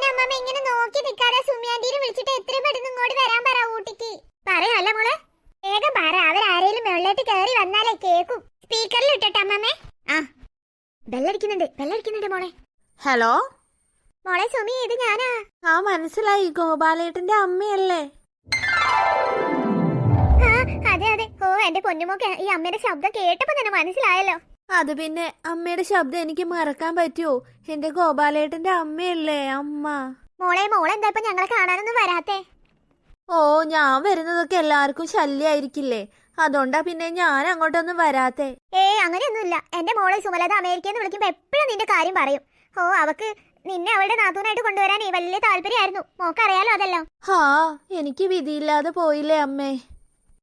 പൊന്നമ്മ ഇങ്ങനെ നോക്കി നിൽക്കാതെ സുമിയാന്റീനെ വിളിച്ചിട്ട് എത്രയും പെട്ടെന്ന് ഇങ്ങോട്ട് വരാൻ പറ ഊട്ടിക്ക്. പറയാല്ല മോളെ? വേഗം പറ അവരാരേലും വെള്ളയിട്ട് കയറി വന്നാലേ കേക്കും സ്പീക്കറിൽ ഇട്ടട്ടെ അമ്മമ്മേ ആ. ബെല്ലടിക്കുന്നുണ്ട് ബെല്ലടിക്കുന്നുണ്ട് മോളെ. ഹലോ? മോളെ സുമി ഇത് ഞാനാ. ആ മനസ്സിലായി. ഗോപാലേട്ടന്റെ അമ്മയല്ലേ? അതെ അതെ. ഓ എന്റെ പൊന്നുമോക്ക് ഈ അമ്മയുടെ ശബ്ദം കേട്ടപ്പോ തന്നെ മനസ്സിലായല്ലോ. അത് പിന്നെ അമ്മയുടെ ശബ്ദം എനിക്ക് മറക്കാൻ പറ്റുമോ എന്റെ ഗോപാലേട്ടന്റെ അമ്മയല്ലേ അമ്മ. മോളെ മോളെ എന്താ ഇപ്പൊ ഞങ്ങളെ കാണാനൊന്നും വരാത്തെ? ഓ ഞാൻ വരുന്നതൊക്കെ എല്ലാവർക്കും ശല്യായിരിക്കില്ലേ? അതുകൊണ്ടാ പിന്നെ ഞാൻ അങ്ങോട്ടൊന്നും വരാത്തെ. ഏ അങ്ങനെയൊന്നുമില്ല. എന്റെ മോളെ സുമലത അമേരിക്കയിൽ നിന്ന് വിളിക്കുമ്പോ എപ്പോഴും നിന്റെ കാര്യം പറയും. ഓ അവക്ക് നിന്നെ അവളുടെ നാത്തൂനായിട്ട് കൊണ്ടുവരാനേ വലിയ താല്പര്യമായിരുന്നു. മോക്കറിയാലോ അതല്ലോ? ഹാ എനിക്ക് വിധിയില്ലാതെ പോയില്ലേ അമ്മേ.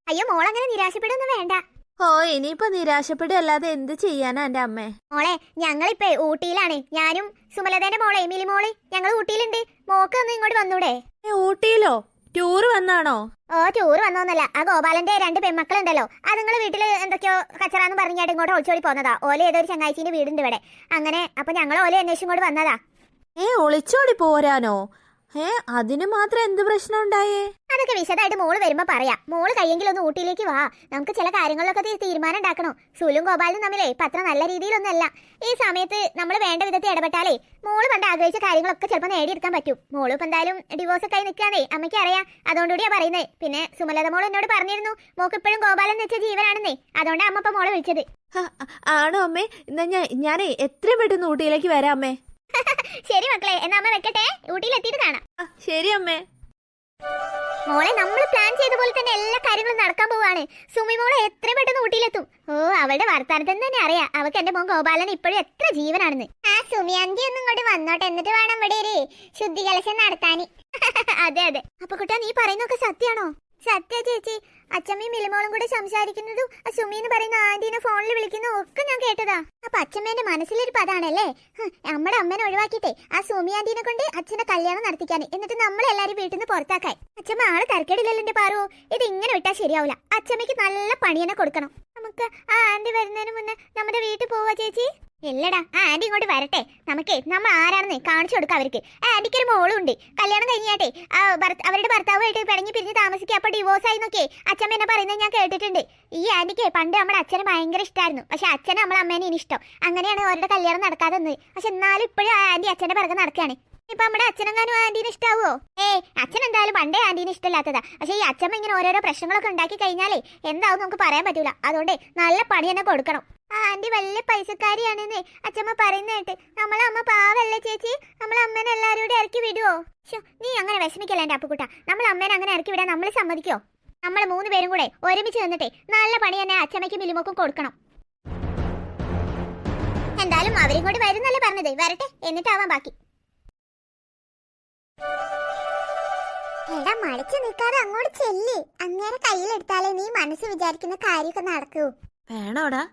അയ്യോ മോളങ്ങനെ നിരാശപ്പെടൊന്നും വേണ്ട. ഓ ഇനിയിപ്പോ നിരാശപ്പെടുകയല്ലാതെ എന്ത് ചെയ്യാനാ എന്റെ അമ്മേ? മോളെ ഞങ്ങളിപ്പേ ഊട്ടിയിലാണ്. ഞാനും സുമലതേന്റെ മോളെ മിലി മോളെ ഞങ്ങൾ ഊട്ടിയിലുണ്ട്. മോക്ക് ഒന്ന് ഇങ്ങോട്ട് വന്നൂടെ? ഏ, ഊട്ടിയിലോ? ടൂറ് വന്നാണോ? ഓ ടൂർ വന്നോന്നല്ല. ആ ഗോപാലന്റെ രണ്ട് പെൺമക്കളുണ്ടല്ലോ അത് നിങ്ങൾ വീട്ടിൽ എന്തൊക്കെയോ കച്ചറാന്ന് പറഞ്ഞായിട്ട് ഇങ്ങോട്ട് ഒളിച്ചോടി പോന്നതാ. ഓല ഏതൊരു ചങ്ങാഴ്ചീന്റെ വീടുണ്ട് ഇവിടെ. അങ്ങനെ അപ്പൊ ഞങ്ങൾ ഓല അന്വേഷിച്ചും ഇങ്ങോട്ട് വന്നതാ. ഏ ഒളിച്ചോടി പോരാനോ? ഏ അതിന് മാത്രം എന്ത് പ്രശ്നം ഉണ്ടായേ? അതൊക്കെ വിശദമായിട്ട് മോൾ വരുമ്പോ പറയാം. മോൾ കയ്യെങ്കിലും ഒന്ന് ഊട്ടിയിലേക്ക് വാ. നമുക്ക് ചില കാര്യങ്ങളിലൊക്കെ തീരുമാനം ഉണ്ടാക്കണോ. സുലും ഗോപാലും തമ്മിലേ ഇപ്പൊ അത്ര നല്ല രീതിയിലൊന്നല്ല ഈ സമയത്ത് നമ്മൾ വേണ്ട വിധത്തിൽ ഇടപെട്ടാലേ മോൾ പണ്ട് ആഗ്രഹിച്ച കാര്യങ്ങളൊക്കെ ചിലപ്പോൾ നേടിയെടുക്കാൻ പറ്റും. മോൾ ഇപ്പൊ എന്തായാലും ഡിവോഴ്സ് ഒക്കെ ആയി നിൽക്കാന്നേ അമ്മയ്ക്ക് അറിയാം. അതുകൊണ്ടുകൂടിയാ പറയുന്നത് പിന്നെ സുമലത മോൾ എന്നോട് പറഞ്ഞിരുന്നു. മോക്ക് ഇപ്പോഴും ഗോപാലൻ എന്ന് വെച്ച ജീവനാണെന്നേ. അതുകൊണ്ടാണ് അമ്മ ഇപ്പൊ മോളെ വിളിച്ചത്. ആണോ അമ്മേ? എന്നാ ഞാൻ ഞാനേ എത്രയും പെട്ടെന്ന് ഊട്ടിയിലേക്ക് വരാം അമ്മേ. ശരി മക്കളെ എന്നാ അമ്മ വെക്കട്ടെ? ഊട്ടിയിൽ എത്തിയിട്ട് കാണാം ശരി അമ്മേ. മോളെ നമ്മൾ പ്ലാൻ ചെയ്ത പോലെ തന്നെ എല്ലാ കാര്യങ്ങളും നടക്കാൻ പോവാണ്. സുമി മോളെ എത്ര പെട്ടെന്ന് ഊട്ടിയിലെത്തും? ഓ അവളുടെ വർത്താനത്തിന് തന്നെ അറിയാം. അവൾക്ക് എന്റെ മോൻ ഗോപാലൻ ഇപ്പോഴും എത്ര ജീവനാണെന്ന്. ആ സുമി അന്തി ഒന്നും ഇങ്ങോട്ട് വന്നോട്ടെ. എന്നിട്ട് വേണം ഇവിടെ ഒരു ശുദ്ധി കലശം നടത്താന്. അതെ അതെ. അപ്പൊ കുട്ടാ നീ പറയുന്നൊക്കെ സത്യാണോ സത്യ ചേച്ചി അച്ഛമ്മയും മിലിമോളും കൂടെ സംസാരിക്കുന്നതും ആ സുമി എന്ന് പറയുന്ന ആന്റീനെ ഫോണിൽ വിളിക്കുന്നതും ഒക്കെ ഞാൻ കേട്ടതാ. അപ്പൊ അച്ഛമ്മേന്റെ മനസ്സിലൊരു പതാണല്ലേ? നമ്മുടെ അമ്മനെ ഒഴിവാക്കിട്ടെ ആ സുമി ആന്റീനെ കൊണ്ട് അച്ഛനെ കല്യാണം നടത്തിക്കാൻ എന്നിട്ട് നമ്മളെല്ലാരും വീട്ടിൽ നിന്ന് പുറത്താക്കാൻ. അച്ഛമ്മ ആൾ തരക്കേടില്ലല്ലോ എന്റെ പാറു. ഇത് ഇങ്ങനെ വിട്ടാൽ ശരിയാവില്ല അച്ഛമ്മയ്ക്ക് നല്ല പണിയെന്നെ കൊടുക്കണം. നമുക്ക് ആ ആന്റി വരുന്നതിന് മുന്നേ നമ്മുടെ വീട്ടിൽ പോവാ ചേച്ചി. ഇല്ലടാ ആ ആന്റി ഇങ്ങോട്ട് വരട്ടെ. നമുക്കേ നമ്മൾ ആരാണെന്ന് കാണിച്ചു കൊടുക്കാം അവർക്ക്. ആന്റിക്ക് ഒരു മോളും ഉണ്ട് കല്യാണം കഴിഞ്ഞാട്ടെ അവരുടെ ഭർത്താവുമായിട്ട് പിണങ്ങി പിരിഞ്ഞ് താമസിക്കുക. അപ്പൊ ഡിവോഴ്സ് ആയി നോക്കേ അച്ഛമ്മ എന്നെ പറയുന്നത് ഞാൻ കേട്ടിട്ടുണ്ട്. ഈ ആന്റിക്ക് പണ്ട് നമ്മുടെ അച്ഛന് ഭയങ്കര ഇഷ്ടമായിരുന്നു പക്ഷെ അച്ഛനെ നമ്മളെ അമ്മേനെ ഇനി ഇഷ്ടം. അങ്ങനെയാണ് അവരുടെ കല്യാണം നടക്കാതെ നിന്നത്. പക്ഷെ എന്നാലും ഇപ്പോഴും ആ ആന്റി അച്ഛന്റെ പിറകെ നടക്കുകയാണ് ഇപ്പൊ നമ്മുടെ അച്ഛനെങ്ങാനും ആന്റീനെ ഇഷ്ടാവോ? ഏ അച്ഛൻ എന്തായാലും പണ്ടേ ആന്റീനെ ഇഷ്ടമില്ലാത്തതാ. പക്ഷെ ഈ അച്ഛമ്മ ഇങ്ങനെ ഓരോരോ പ്രശ്നങ്ങളൊക്കെ ഉണ്ടാക്കി കഴിഞ്ഞാലേ എന്താവും നമുക്ക് പറയാൻ പറ്റൂല. അതുകൊണ്ട് നല്ല പണി തന്നെ കൊടുക്കണം. ആ ആന്റി വലിയ പൈസക്കാരിയാണെന്നേ അച്ഛമ്മ പറയുന്നേട്ട് നമ്മളെ അമ്മ പാവല്ലേ ചേച്ചി? നമ്മളെ അമ്മേനെ എല്ലാവരും കൂടെ ഇറക്കി വിടുവോ? നീ അങ്ങനെ വിഷമിക്കല്ല എന്റെ അപ്പുക്കുട്ട. നമ്മളെ അമ്മേനെ അങ്ങനെ ഇറക്കി വിടാൻ നമ്മൾ സമ്മതിക്കോ? നമ്മൾ മൂന്ന് പേരും കൂടെ ഒരുമിച്ച് നിന്നിട്ടേ നല്ല പണി തന്നെ അച്ഛമ്മയ്ക്കും മിലിമോക്കും കൊടുക്കണം. എന്തായാലും അവരും കൂടി വരുന്നല്ലേ പറഞ്ഞത്. വരട്ടെ എന്നിട്ടാവാൻ ബാക്കി. എടാ മടിച്ചു നിൽക്കാതെ അങ്ങോട്ട് ചെല്ല്. അങ്ങേരെ കയ്യിലെടുത്താലേ നീ മനസ്സ് വിചാരിക്കുന്ന കാര്യമൊക്കെ നടക്കൂ. വേണോടാ?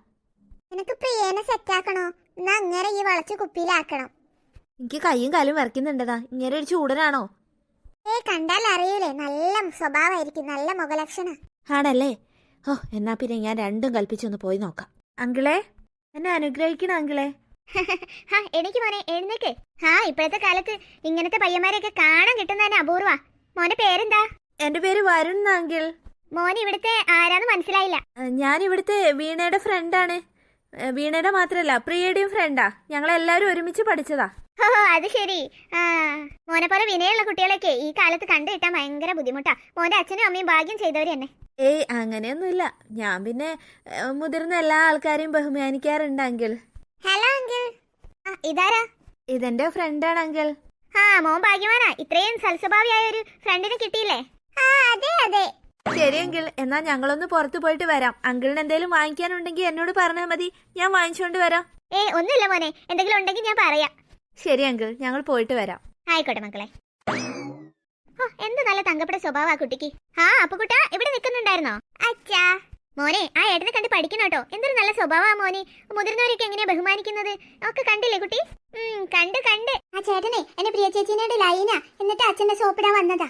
നിനക്ക് പ്രിയേനെ സെറ്റാക്കണോ എന്നാ അങ്ങനെ ഈ വളച്ച് കുപ്പിയിലാക്കണം. എനിക്ക് കൈയും കാലും വരയ്ക്കുന്നുണ്ടതാ. ഇങ്ങനെ ഒരു ചൂടനാണോ? ഏ കണ്ടാൽ അറിയൂലേ. നല്ല സ്വഭാവമായിരിക്കും. നല്ല മുഖലക്ഷണ. ആണല്ലേ? ഓ എന്നാ പിന്നെ ഞാൻ രണ്ടും കൽപ്പിച്ചൊന്ന് പോയി നോക്കാം. അങ്കിളെ എന്നെ അനുഗ്രഹിക്കണം അങ്കിളെ? ഹാ എനിക്ക് മോനെ എഴുന്നേക്ക്. ഹാ ഇപ്പോഴത്തെ കാലത്ത് ഇങ്ങനത്തെ പയ്യന്മാരെയൊക്കെ കാണാൻ കിട്ടുന്നതന്നെ അപൂർവ മോനെ പേരെന്താ? എന്റെ പേര് വരുൺ അങ്കിൾ. മോൻ ഇവിടുത്തെ ആരാന്ന് മനസ്സിലായില്ല. ഞാൻ ഇവിടുത്തെ വീണയുടെ ഫ്രണ്ടാണ് വീണയുടെ മാത്രല്ല പ്രിയയുടെയും ഫ്രണ്ടാ ഞങ്ങളെല്ലാരും ഒരുമിച്ച് പഠിച്ചതാ. ഓ അത് ശരി. മോനെ പോലെ വിനയുള്ള കുട്ടികളൊക്കെ ഈ കാലത്ത് കണ്ടു കിട്ടാൻ ഭയങ്കര ബുദ്ധിമുട്ടാ. മോന്റെ അച്ഛനും അമ്മയും ഭാഗ്യം ചെയ്തവര് തന്നെ. ഏയ് അങ്ങനെയൊന്നുമില്ല. ഞാൻ പിന്നെ മുതിർന്ന എല്ലാ ആൾക്കാരെയും ബഹുമാനിക്കാറുണ്ട് അങ്കിൾ. Hello uncle. ഇതാരാ? ഇതെന്റെ ഫ്രണ്ടാണ് അങ്കിൾ. ആ മോൻ ഭാഗ്യവാനാ. ഇത്രയും സൽസ്വഭാവിയായ ഒരു ഫ്രണ്ടിനെ കിട്ടിയില്ലേ? ആ അതെ അതെ. ശരി അങ്കിൾ എന്നാ ഞങ്ങളൊന്ന് പുറത്തു പോയിട്ട് വരാം. അങ്കിളിന് എന്തെങ്കിലും വാങ്ങിക്കാനുണ്ടെങ്കിൽ എന്നോട് പറഞ്ഞാൽ മതി. ഞാൻ വാങ്ങിച്ചോണ്ട് വരാം. ഏ ഒന്നുമില്ല മോനെ. എന്തെങ്കിലും ഉണ്ടെങ്കിൽ ഞാൻ പറയാം. ശരി അങ്കിൾ ഞങ്ങൾ പോയിട്ട് വരാം. ആയിക്കോട്ടെ മക്കളെ. ഓ എന്ത് നല്ല തങ്കപ്പെട്ട സ്വഭാവ കുട്ടിക്ക്. ആ അപ്പുകുട്ട ഇവിടെ നിൽക്കുന്നുണ്ടായിരുന്നോ? അച്ഛാ. മോനെ ആ ഏട്ടനെ കണ്ട് പഠിക്കണം കേട്ടോ. എന്തൊരു നല്ല സ്വഭാവ മോനെ. മുതിർന്നവരൊക്കെ എങ്ങനെയാ ബഹുമാനിക്കുന്നത്? ഒക്കെ കണ്ടില്ലേ കുട്ടി? ഉം കണ്ട് കണ്ട്. ആ ചേട്ടനെ എന്റെ പ്രിയ ചേച്ചിനോട് ലൈന. എന്നിട്ട് അച്ഛന്റെ സോപ്പിടാൻ വന്നതാ.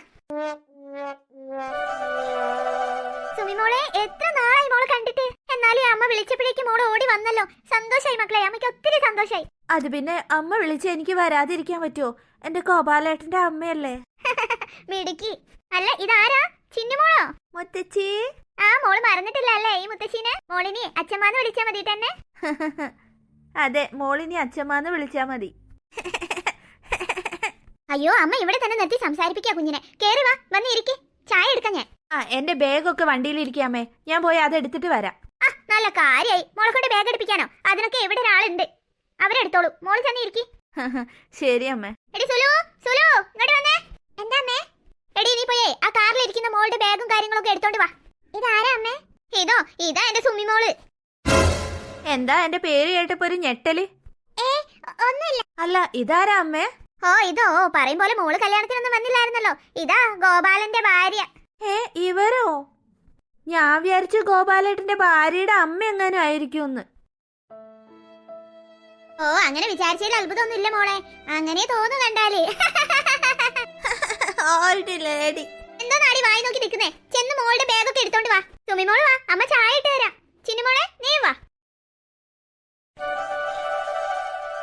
സുമി മോളെ എത്ര നാളായി മോൾ കണ്ടിട്ട്? എന്നാലും അമ്മ വിളിച്ചപ്പോഴേക്കും മോൾ ഓടി വന്നല്ലോ. സന്തോഷായി മക്കളെ അമ്മയ്ക്ക് ഒത്തിരി സന്തോഷായി. അത് പിന്നെ അമ്മ വിളിച്ച് എനിക്ക് വരാതിരിക്കാൻ പറ്റുമോ എന്റെ ഗോപാലേട്ടന്റെ അമ്മയല്ലേ? മിടുക്കി. അല്ല ഇതാരാ? ചിന്നുമോളോ മുത്തച്ചി. ആ മോൾ മറന്നിട്ടില്ല അല്ലേ ഈ മുത്തശ്ശീനെ? മോളിനി അച്ഛമ്മാന്ന് വിളിച്ചാ മതി തന്നെ. അതെ മോളിനി അച്ഛമ്മാന്ന് വിളിച്ചാ മതി. അയ്യോ അമ്മ ഇവിടെ തന്നെ നിർത്തി സംസാരിപ്പിക്കാ കുഞ്ഞിനെ. കേറി വാ വന്ന് ഇരിക്കേ. ചായ എടുക്കാം ഞാൻ. ആ എന്റെ ബാഗൊക്കെ വണ്ടിയിലിരിക്കാമേ ഞാൻ പോയി അത് എടുത്തിട്ട് വരാം. ആ നല്ല കാര്യായി. മോളെ കൊണ്ട് ബാഗ് എടുപ്പിക്കാനോ? അതിനൊക്കെ ഇവിടെ ഒരാളുണ്ട്? അവരെടുത്തോളൂ മോൾ ചെന്ന് ഇരിക്കി. ശരി അമ്മേ. എടി സുലു സുലു ഇങ്ങോട്ട് വന്നേ. എന്താ അമ്മേ? എടി നീ പോയേ. ആ കാറിൽ ഇരിക്കുന്ന മോളുടെ ബാഗും കാര്യങ്ങളൊക്കെ എടുത്തോണ്ട് വാ. ഇതാരാ അമ്മേ? ഇതോ ഇതാ എന്റെ സുമി മോൾ. എന്താ എന്റെ പേര് കേട്ടപ്പോ ഒരു ഞെട്ടൽ? ഏ ഒന്നുമില്ല. അല്ല ഇതാരാ അമ്മേ? ഓ ഇതോ പറയും പോലെ മോൾ കല്യാണത്തിനൊന്നും വന്നില്ലായിരുന്നല്ലോ. ഇതാ ഗോപാലന്റെ ഭാര്യ. ഏ ഇവരോ? ഞാൻ വിചാരിച്ചു ഗോപാലേട്ടന്റെ ഭാര്യയുടെ അമ്മ എങ്ങനെ ആയിരിക്കും എന്ന് ഓ അങ്ങനെ വിചാരിച്ചതിൽ അത്ഭുതമൊന്നും ഇല്ല മോളെ. അങ്ങനെ തോന്നു കണ്ടാലേ. എന്താ നാടി വായി നോക്കി നിൽക്കുന്നേ. ചെന്ന് മോളുടെ ബാഗൊക്കെ എടുത്തോണ്ട് വാ. തുമ്മി മോൾ വാ. അമ്മ ചായ ഇട്ട് തരാം. ചിന്നുമോളെ നീ വാ.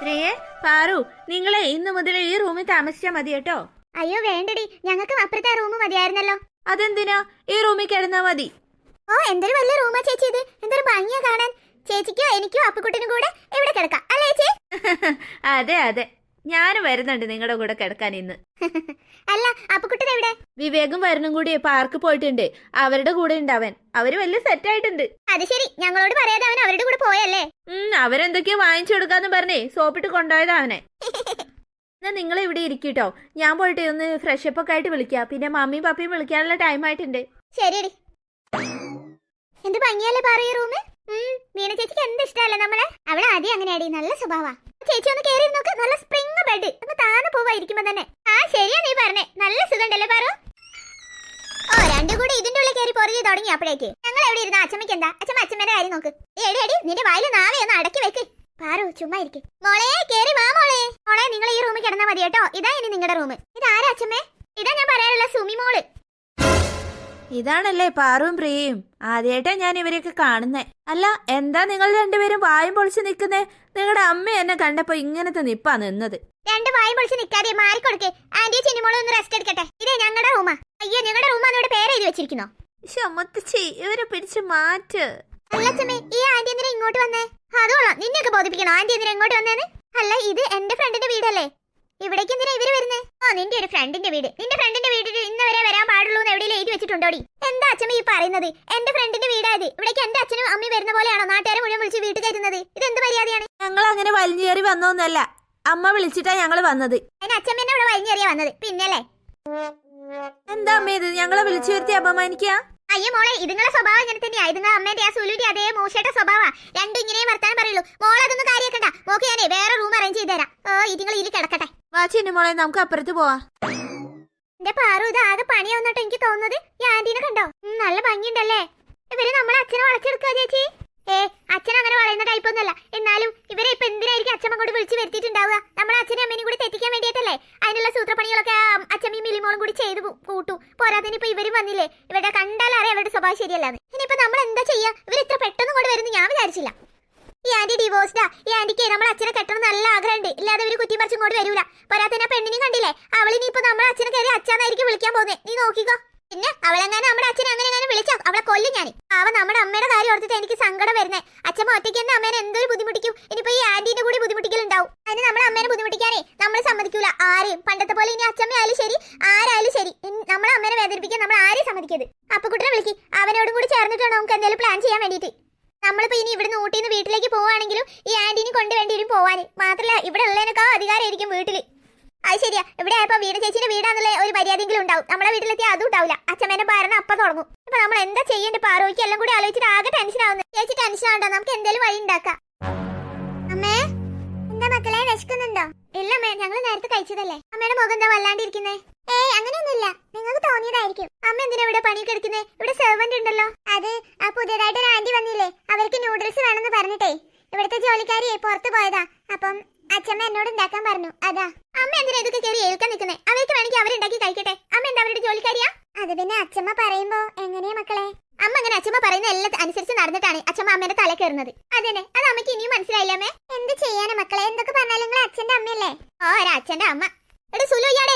പ്രിയേ പാറു നിങ്ങളെ ഇന്നു മുതൽ ഈ റൂമിൽ താമസിച്ചാ മതി കേട്ടോ. അയ്യോ വേണ്ടടി. ഞങ്ങൾക്ക് അപ്പുറത്തെ റൂം മതിയായിരുന്നല്ലോ. അതെന്തിനാ? ഈ റൂമിൽ കിടന്നാ മതി. ഓ എന്തൊരു വലിയ റൂമാ ചേച്ചി ഇത്. എന്തൊരു ഭംഗിയാ കാണാൻ. ചേച്ചിക്കോ എനിക്കോ അപ്പുക്കുട്ടിനും കൂടെ ഇവിടെ കിടക്കാം. അല്ലേ ചേച്ചി? അതെ അതെ. ഞാൻ വരുന്നുണ്ട് നിങ്ങളുടെ കൂടെ കിടക്കാൻ ഇന്ന്. അല്ല അപ്പുക്കുട്ടൻ എവിടെ? വിവേകും വരണും കൂടി പാർക്ക് പോയിട്ടുണ്ട്. അവരുടെ കൂടെ ഉണ്ടാവൻ അവർ വലിയ സെറ്റ് ആയിട്ടുണ്ട്. അത് ശരി. ഞങ്ങളോട് പറയാതെ അവൻ അവരുടെ കൂടെ പോയല്ലേ? ഉം അവരെന്തൊക്കെയോ വാങ്ങിച്ചു കൊടുക്കാന്ന് പറഞ്ഞേ. സോപ്പിട്ട് കൊണ്ടുപോയതാ അവനെ. എന്നാ നിങ്ങൾ ഇവിടെ ഇരിക്കട്ടോ. ഞാൻ പോയിട്ട് ഒന്ന് ഫ്രഷപ്പ് ഒക്കെ ആയിട്ട് വിളിക്കാം. പിന്നെ മമ്മിയും പപ്പിയും വിളിക്കാനുള്ള ടൈം ആയിട്ടുണ്ട്. ശരിയടി. എന്ത് ഭംഗിയല്ലേ പറയ റൂമ് വീണ ചേച്ചിക്ക് എന്ത് ഇഷ്ടമല്ലേ നമ്മളെ? അവളെ ആദ്യം അങ്ങനെയാടി. നല്ല സ്വഭാവ. ചേച്ചി ഒന്ന് കേറി നോക്ക്. നല്ല സ്പ്രിംഗ് ബെഡ് ഒന്ന് താന്ന് പോവായിരിക്കുമ്പോ തന്നെ. ആ ശരിയാ നീ പറഞ്ഞേ. നല്ല സുഖണ്ടല്ലേ പാറു? ഓ രണ്ടും കൂടി ഇതിന്റെ ഉള്ളിൽ കയറി പൊറുകി തുടങ്ങി അപ്പോഴേക്ക്. ഞങ്ങൾ എവിടെ ഇരുന്ന? അച്ഛമ്മയ്ക്ക് എന്താ? അച്ഛമ്മ അച്ഛമ്മേടെ കാര്യം നോക്ക്. എടി എടി നിന്റെ വായിൽ നാവെ ഒന്ന് അടക്കി വെക്ക്. പാറു ചുമ്മാ ഇരിക്കും. മോളെ കേറി വാ മോളെ. മോളെ നിങ്ങൾ ഈ റൂമിൽ കിടന്നാ മതി കേട്ടോ. ഇതാ ഇനി നിങ്ങളുടെ റൂം ഇതാരാ അച്ഛമ്മേ? ഇതാ ഞാൻ പറയാനുള്ള സുമി മോൾ. ഇതാണല്ലേ പാറും പ്രിയയും. ആദ്യമായിട്ടാ ഞാൻ ഇവരെയൊക്കെ കാണുന്നേ. അല്ല എന്താ നിങ്ങൾ രണ്ടുപേരും വായും പൊളിച്ച് നിൽക്കുന്നേ? നിങ്ങളുടെ അമ്മ എന്നെ കണ്ടപ്പോ ഇങ്ങനത്തെ നിപ്പാ നിന്നത്. രണ്ട് വായും പൊളിച്ച് നിൽക്കാതെ മാറിക്കൊടുക്കേ. ആന്റി ചിനിമോളും ഒന്ന് റെസ്റ്റ് എടുക്കട്ടെ. ഇതേ ഞങ്ങളുടെ റൂമാ. അയ്യോ ഞങ്ങളുടെ റൂമാ ഇവിടെ പേര് എഴുതി വെച്ചിരിക്കുന്നോ? ശമത്തച്ചി ഇവരെ പിടിച്ച് മാറ്റ്. അല്ലച്ചമ്മേ ഈ ആന്റി എന്തിനാ ഇങ്ങോട്ട് വന്നേ? അതോളാം നിന്നെയൊക്കെ ബോധിപ്പിക്കണോ? ആന്റി എന്തിനാ ഇങ്ങോട്ട് വന്നേന്ന്? അല്ല ഇത് എന്റെ ഫ്രണ്ടിന്റെ വീടല്ലേ? ഇവിടേക്ക് എന്തിനാ ഇവർ വരുന്നേ? ആ നിന്റെ ഒരു ഫ്രണ്ടിന്റെ വീട്. നിന്റെ ഫ്രണ്ടിന്റെ വീട്ടിൽ ഇന്ന് വരെ വരാൻ വെച്ചിട്ടുണ്ടോടി എന്താ അച്ഛമ്മ ഈ പറയുന്നത്? എന്റെ ഫ്രണ്ടിന്റെ വീടായത്. ഇവിടേക്ക് എന്റെ അച്ഛനും അമ്മയും വരുന്ന പോലെയാണോ നാട്ടുകാരെ മുഴുവൻ വിളിച്ച് വീട്ടിൽ കയറ്റുന്നത്? ഇത് എന്ത് മര്യാദയാണ്? ഞങ്ങൾ അങ്ങനെ വലിഞ്ഞേറി വന്നോന്നല്ല. അമ്മ വിളിച്ചിട്ടാ ഞങ്ങൾ വന്നത്. അതിന് അച്ഛമ്മ എന്നെ ഇവിടെ വലിഞ്ഞേറിയ വന്നത്. പിന്നല്ലേ? എന്താ അമ്മ ഇത്? ഞങ്ങളെ വിളിച്ചു വരുത്തി അപമാനിക്കാ? അയ്യോ മോളെ ഇതുങ്ങളെ സ്വഭാവം ഇങ്ങനെ തന്നെയാ. ഇതുങ്ങളെ അമ്മേന്റെ ആ സുലുവിന്റെ അതേ മൂശയുടെ സ്വഭാവ. രണ്ടും ഇങ്ങനെ വർത്താനം പറയുള്ളൂ. മോളെ അതൊന്നും കാര്യക്കണ്ട. മോക്ക് ഞാനേ വേറെ റൂം അറേഞ്ച് ചെയ്ത് തരാം. ഓ ഇതുങ്ങൾ ഇതിൽ കിടക്കട്ടെ. വാ മോളെ നമുക്ക് അപ്പുറത്ത് പോവാ. എന്റെ പാറു ഇത് ആകെ പണിയാവുന്നോട്ടോ എനിക്ക് തോന്നുന്നത്. ഈ ആന്റീനെ കണ്ടോ? നല്ല ഭംഗിയുണ്ടല്ലേ? ഇവർ നമ്മളെ അച്ഛനെ വളച്ചെടുക്കുക ചേച്ചി. ഏ അച്ഛൻ അങ്ങനെ വളയുന്ന ടൈപ്പ് ഒന്നുമല്ല. എന്നാലും ഇവരെ ഇപ്പൊ എന്തിനായിരിക്കും അച്ഛമ്മ കൂടി വിളിച്ച് വരുത്തിയിട്ടുണ്ടാവുക? നമ്മളെ അച്ഛനും അമ്മേനും കൂടി തെറ്റിക്കാൻ വേണ്ടിയിട്ടല്ലേ? അതിനുള്ള സൂത്രപ്പണികളൊക്കെ അച്ഛമ്മയും മിലിമോളും കൂടി ചെയ്ത് കൂട്ടു പോരാതിന് ഇപ്പൊ ഇവരും വന്നില്ലേ? ഇവരുടെ കണ്ടാലറിയാം അവരുടെ സ്വഭാവം ശരിയല്ലാന്ന്. ഇനിയിപ്പോ നമ്മൾ എന്താ ചെയ്യാ? ഇവർ ഇത്ര പെട്ടെന്ന് കൊണ്ട് വരുന്നു ഞാൻ വിചാരിച്ചില്ല. ഈ ആന്റി ഡിവോഴ്സ്ഡാ ഈ ആന്റിക്ക് നമ്മളെ അച്ഛനെ കെട്ടണം നല്ല ആഗ്രഹമുണ്ട്. ഇല്ലാതെ ഇവർ കുറ്റി പറിച്ചും കൊണ്ട് വരൂല. പോരാത്തന്നെ പെണ്ണിനെയും കണ്ടില്ലേ? അവളിനി ഇപ്പൊ നമ്മളെ അച്ഛനെ കയറി അച്ഛനായിരിക്കും വിളിക്കാൻ പോകുന്നത് നീ നോക്കിക്കോ. പിന്നെ അവളെങ്ങനെ നമ്മുടെ അച്ഛനെ അങ്ങനെ അങ്ങനെ വിളിച്ചോ അവളെ കൊല്ലും ഞാൻ അവ നമ്മുടെ അമ്മയുടെ കാര്യം ഓർത്തിട്ട് എനിക്ക് സങ്കടം വരുന്നേ. അച്ഛൻ ഒറ്റയ്ക്ക് തന്നെ അമ്മേനെ എന്തൊരു ബുദ്ധിമുട്ടിക്കും. ഇനിയിപ്പോ ഈ ആന്റീന്റെ കൂടി ബുദ്ധിമുട്ടിക്കലുണ്ടാവും. അതിന് നമ്മുടെ അമ്മേനെ ബുദ്ധിമുട്ടിക്കാനേ നമ്മൾ സമ്മതിക്കൂല. ആരെയും? പണ്ടത്തെ പോലെ ഇനി അച്ഛമ്മയായാലും ശരി ആരായാലും ശരി. നമ്മളെ അമ്മേനെ വേദനിപ്പിക്കാൻ നമ്മൾ ആരെയും സമ്മതിക്കരുത്. അപ്പൊ കുട്ടിനെ വിളിക്ക്. അവനോടും കൂടി ചേർന്നിട്ടാണ് നമുക്ക് എന്തെങ്കിലും പ്ലാൻ ചെയ്യാൻ വേണ്ടിയിട്ട്. നമ്മളിപ്പോ ഇനി ഇവിടുന്ന് ഊട്ടിന്ന് വീട്ടിലേക്ക് പോവാണെങ്കിലും ഈ ആന്റീനെ കൊണ്ടുവേണ്ടി വരും പോവാൻ മാത്രല്ല ഇവിടെ ഉള്ളതിനൊക്കെ അധികാരമായിരിക്കും വീട്ടിൽ അത് ശരിയാ. ഇവിടെ ആയപ്പോ വീട് ചേച്ചിന്റെ വീടാന്നുള്ള ഒരു മര്യാദയെങ്കിലും ഉണ്ടാവും. നമ്മളെ വീട്ടിലെത്തി അതും ഉണ്ടാവില്ല അച്ഛമ്മേനെ ഭാരണം അപ്പൊ തുടങ്ങും. ഇപ്പൊ നമ്മൾ എന്താ ചെയ്യേണ്ടത്? പാറോയ്ക്ക് എല്ലാം കൂടി ആലോചിച്ചിട്ട് ആകെ ടെൻഷൻ ആവുന്നു. ചേച്ചി ടെൻഷൻ ആവണ്ട. നമുക്ക് എന്തെങ്കിലും വഴി ഉണ്ടാക്കാം. അമ്മേ എന്താ മക്കളെ വിശക്കുന്നുണ്ടോ? ഇല്ല അമ്മേ. ഞങ്ങൾ നേരത്തെ കഴിച്ചതല്ലേ? അമ്മയുടെ മുഖം എന്താ വല്ലാണ്ടിരിക്കുന്നേ? ഏയ് അങ്ങനെയൊന്നുമില്ല നിങ്ങൾക്ക് തോന്നിയതായിരിക്കും. അമ്മ എന്തിനാ ഇവിടെ പണി കിടക്കുന്നേ ഇവിടെ സെർവന്റ് ഉണ്ടല്ലോ. അത് ആ പുതിയതായിട്ട് ഒരു ആന്റി വന്നില്ലേ? അവർക്ക് നൂഡിൽസ് വേണമെന്ന് പറഞ്ഞിട്ടേ. ഇവിടുത്തെ ജോലിക്കാരി പുറത്തു പോയതാ. അപ്പം അച്ഛമ്മ എന്നോട് ഉണ്ടാക്കാൻ പറഞ്ഞു. അതാ. അമ്മ എന്തിനാ ഇതൊക്കെ കയറി ഏൽക്കാൻ നിൽക്കുന്നേ അവർക്ക് വേണമെങ്കിൽ അവരുണ്ടാക്കി കഴിക്കട്ടെ. അമ്മ എന്താ അവരുടെ ജോലിക്കാരിയാ? അത് പിന്നെ അച്ഛമ്മ പറയുമ്പോ എങ്ങനെയാ മക്കളെ? അമ്മ അങ്ങനെ അച്ഛമ്മ പറയുന്ന എല്ലാം അനുസരിച്ച് നടന്നിട്ടാണ് അച്ഛമ്മ അമ്മേന്റെ തല കയറുന്നത്. അതന്നെ. അത് അമ്മയ്ക്ക് ഇനിയും മനസ്സിലായില്ല അമ്മേ? എന്ത് ചെയ്യാനാ മക്കളെ? എന്തൊക്കെ പറഞ്ഞാലും നിങ്ങൾ അച്ഛന്റെ അമ്മയല്ലേ? ഓ ഒരു അച്ഛന്റെ അമ്മ. എടി സുലു ഇയാടെ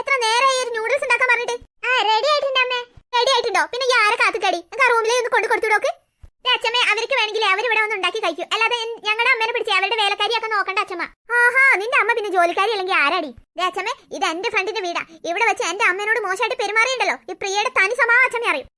എത്ര നേരമായി ഒരു നൂഡിൽസ് ഉണ്ടാക്കാൻ പറഞ്ഞിട്ട്? ആ റെഡി അമ്മേ. റെഡി ആയിട്ടുണ്ടോ? ആരെ കാത്തുക്കടി. എനിക്ക് ആ റൂമിലേക്ക് ഒന്ന് കൊണ്ട് കൊടുത്തുവിടോക്ക് അച്ഛമ്മേ അവർക്ക് വേണമെങ്കിൽ അവർ ഇവിടെ ഒന്ന് ഉണ്ടാക്കി കഴിക്കൂ. അല്ലാതെ ഞങ്ങളുടെ അമ്മേനെ പിടിച്ച് അവരുടെ വേലക്കാരിയൊക്കെ നോക്കണ്ട അച്ഛമ്മ. ആഹാ നിന്റെ അമ്മ പിന്നെ ജോലിക്കാരി അല്ലെങ്കിൽ ആരാടി? അച്ഛമ്മേ ഇത് എന്റെ ഫ്രണ്ടിന്റെ വീടാ. ഇവിടെ വെച്ച് എന്റെ അമ്മേനോട് മോശമായിട്ട് പെരുമാറിയുണ്ടല്ലോ ഈ പ്രിയയുടെ തനി സ്വഭാവം അച്ഛമ്മ അറിയും.